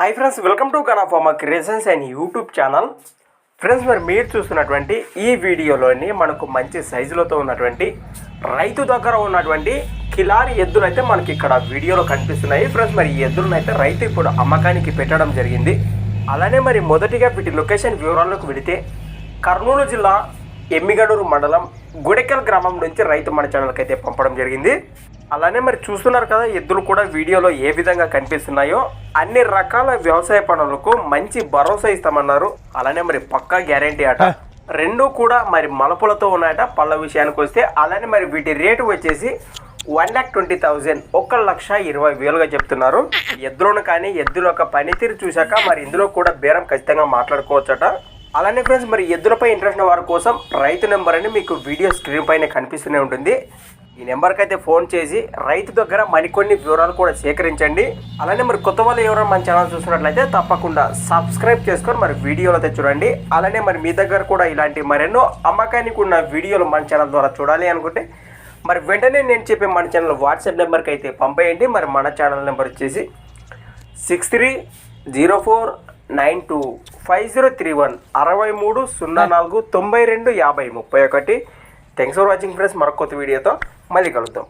Hi friends welcome to కనాఫామా creations and YouTube channel friends మరి మీరు చూస్తున్నటువంటి ఈ వీడియోలోని మనకు మంచి సైజులతో ఉన్నటువంటి రైతు దగ్గర ఉన్నటువంటి కిలారి ఎద్దులు అయితే మనకి ఇక్కడ వీడియోలో కనిపిస్తున్నాయి. ఫ్రెండ్స్ మరి ఈ ఎద్దులను అయితే రైతు ఇప్పుడు అమ్మకానికి పెట్టడం జరిగింది. అలానే మరి మొదటిగా వీటి లొకేషన్ వివరాల్లోకి వెళితే కర్నూలు జిల్లా ఎమ్మిగడూరు మండలం గుడెకల్ గ్రామం నుంచి రైతు మన ఛానల్కి అయితే పంపడం జరిగింది. అలానే మరి చూస్తున్నారు కదా ఎద్దులు కూడా వీడియోలో ఏ విధంగా కనిపిస్తున్నాయో అన్ని రకాల వ్యవసాయ పనులకు మంచి భరోసా ఇస్తామన్నారు. అలానే మరి పక్కా గ్యారంటీ అట. రెండు కూడా మరి మలపులతో ఉన్నాయట పళ్ళ విషయానికి వస్తే. అలానే మరి వీటి రేటు వచ్చేసి వన్ ల్యాక్ ట్వంటీ థౌజండ్ ఒక లక్ష ఇరవై వేలుగా చెప్తున్నారు. ఎద్దులను కానీ ఎద్దుల యొక్క పనితీరు చూశాక మరి ఇందులో కూడా బేరం ఖచ్చితంగా మాట్లాడుకోవచ్చట. అలానే ఫ్రెండ్స్ మరి ఎద్దులపై ఇంట్రెస్ట్ ఉన్న వారి కోసం రైతు నెంబర్ అని మీకు వీడియో స్క్రీన్ పైన కనిపిస్తూనే ఉంటుంది. ఈ నెంబర్కి అయితే ఫోన్ చేసి రైతు దగ్గర మరికొన్ని వివరాలు కూడా సేకరించండి. అలానే మరి కొత్త వాళ్ళు ఎవరైనా మన ఛానల్ చూసినట్లయితే తప్పకుండా సబ్స్క్రైబ్ చేసుకొని మరి వీడియోలు అయితే చూడండి. అలానే మరి మీ దగ్గర కూడా ఇలాంటి మరెన్నో అమ్మకానికి ఉన్న వీడియోలు మన ఛానల్ ద్వారా చూడాలి అనుకుంటే మరి వెంటనే నేను చెప్పే మన ఛానల్ వాట్సాప్ నెంబర్కి అయితే పంపేయండి. మరి మన ఛానల్ నెంబర్ వచ్చేసి six three zero four nine two five zero three one అరవై మూడు సున్నా నాలుగు తొంభై రెండు యాభై ముప్పై ఒకటి. థ్యాంక్స్ ఫర్ వాచింగ్ ఫ్రెండ్స్ మరొక కొత్త వీడియోతో మళ్ళీ కలుద్దాం.